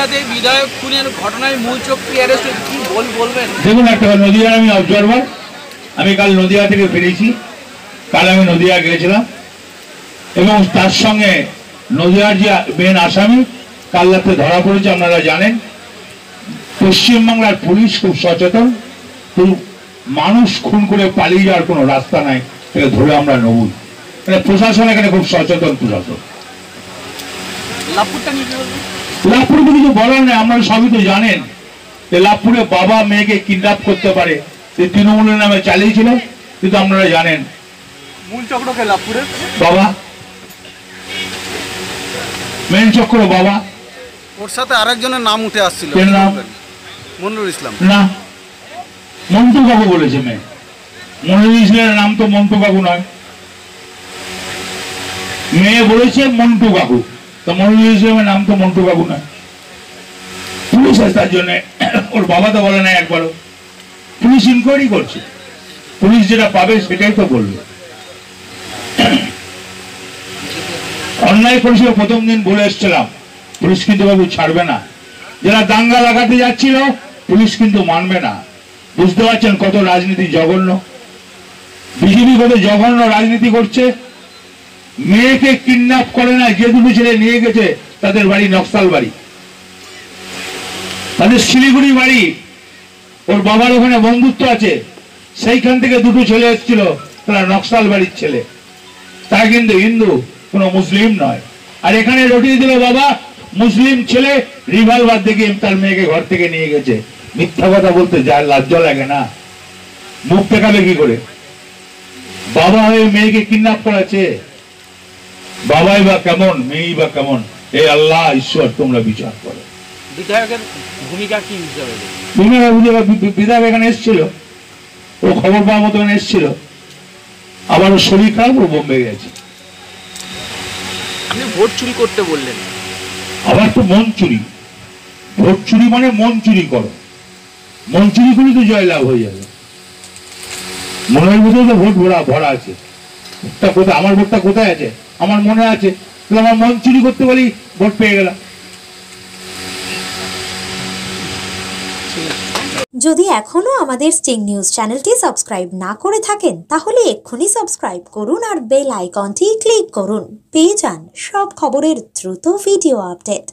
নদিয়াতে বিধায়ক খুনের ঘটনায় মূল চক্রী অ্যারেস্ট কি বল বলবেন? দেখুন একটা নদিয়ার আমি অবজারভার আমি কাল নদিয়া থেকে ফিরেছি। কাল আমি নদিয়া গিয়েছিলাম। এবং তার সঙ্গে নদিয়ার যে মেন আসামি কাল রাতে ধরা পড়েছে আপনারা জানেন। পশ্চিমবাংলার পুলিশ খুব সচেতন। কিন্তু মানুষ খুন করে পালিয়ে যাওয়ার কোনো রাস্তা নাই। এটা ধরে আমরা নেবই। মানে প্রশাসন এখানে খুব সচেতন প্রশাসন। লাভপুরটা নিয়ে লাভপুরে তো কিছু বলার নেই আপনারা সবই তো জানেন যে লাভপুরে বাবা মেয়েকে কিডন্যাপ করতে পারে। যে তৃণমূলের নামে চালিয়েছিল কিন্তু আপনারা জানেন। মূল চক্রকে লাভপুরের? বাবা। মেন চক্র বাবা। ওর সাথে আরেকজনের নাম উঠে আসছিল। ইসলাম। না। মন্টু কাকু বলেছে মেয়ে মনির ইসলামের নাম তো মন্টু কাকু নয়। মেয়ে বলেছে মন্টু কাকু। নাম তো মন্টু নয়। পুলিশ আছে তার ওর বাবা তো বলে না একবারও। পুলিশ ইনকোয়ারি করছে। পুলিশ যেটা পাবে সেটাই তো বলবে। অন্যায় করেছিল প্রথম দিন বলে এসছিলাম। পুলিশ কিন্তু বাবু ছাড়বে না। যারা দাঙ্গা লাগাতে যাচ্ছিল, পুলিশ কিন্তু মানবে না। বুঝতে পারছেন কত রাজনীতি জঘন্য। বিজেপি কত জঘন্য রাজনীতি করছে। মেয়েকে কিডন্যাপ করে না, যে দুটো ছেলে নিয়ে গেছে, তাদের বাড়ি নকশাল বাড়ি। তাদের শিলিগুড়ি বাড়ি, ওর বাবার ওখানে বন্ধুত্ব আছে। সেইখান থেকে দুটো ছেলে এসেছিল, তারা নকশাল বাড়ির ছেলে। তারা কিন্তু হিন্দু, কোনো মুসলিম নয়। আর এখানে রটিয়ে দিল বাবা, মুসলিম ছেলে রিভলভার দেখে তার মেয়েকে ঘর থেকে নিয়ে গেছে। মিথ্যা কথা বলতে যায় লাজ্জা লাগে না। মুখ দেখাবে কি করে? বাবা হয়ে মেয়েকে কিডন্যাপ করাছে বাবাই বা কেমন মেয়েই বা কেমন এই আল্লাহ ঈশ্বর তোমরা বিচার করো। বিধায়কের ভূমিকা কি হিসাবে? বিধায়ক এখানে এসেছিল। ও খবর পাওয়ার মতো এখানে এসেছিল। আবার শরীর খারাপ ও বোম্বে গেছে। আপনি ভোট চুরি করতে বললেন। আবার তো মন চুরি। ভোট চুরি মানে মন চুরি করো। মন চুরি করলে তো জয়লাভ হয়ে যাবে। মনের ভিতরে তো ভোট ভরা ভরা আছে। ভোটটা কোথায়? আমার ভোটটা কোথায় আছে? আমার মনে আছে। আমার মন চুরি করতে বলি ভোট পেয়ে গেলাম। যদি এখনও আমাদের স্টিং নিউজ চ্যানেলটি সাবস্ক্রাইব না করে থাকেন, তাহলে এক্ষুনি সাবস্ক্রাইব করুন আর বেল আইকনটি ক্লিক করুন। পেয়ে যান সব খবরের দ্রুত ভিডিও আপডেট।